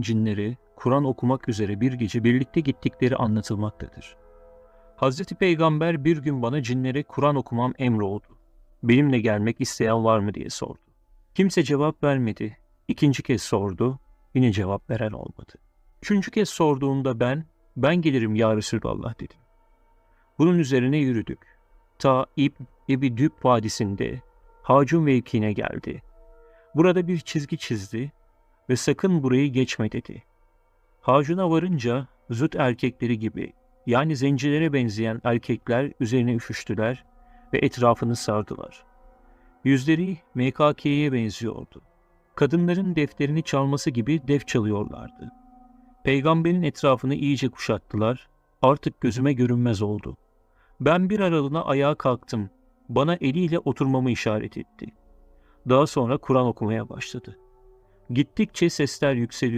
cinleri Kur'an okumak üzere bir gece birlikte gittikleri anlatılmaktadır. Hazreti Peygamber bir gün bana cinlere Kur'an okumam emroldu. Benimle gelmek isteyen var mı diye sordu. Kimse cevap vermedi. İkinci kez sordu. Yine cevap veren olmadı. Üçüncü kez sorduğunda ben, ben gelirim ya Resulallah dedim. Bunun üzerine yürüdük. Ta İb, İbi Düb Vadisi'nde Hacun mevkiine geldi. Burada bir çizgi çizdi ve sakın burayı geçme dedi. Hacun'a varınca züt erkekleri gibi yani zencilere benzeyen erkekler üzerine üşüştüler ve etrafını sardılar. Yüzleri MKK'ye benziyordu. Kadınların defterini çalması gibi def çalıyorlardı. Peygamberin etrafını iyice kuşattılar, artık gözüme görünmez oldu. Ben bir aralığına ayağa kalktım, bana eliyle oturmamı işaret etti. Daha sonra Kur'an okumaya başladı. Gittikçe sesler yükseliyor.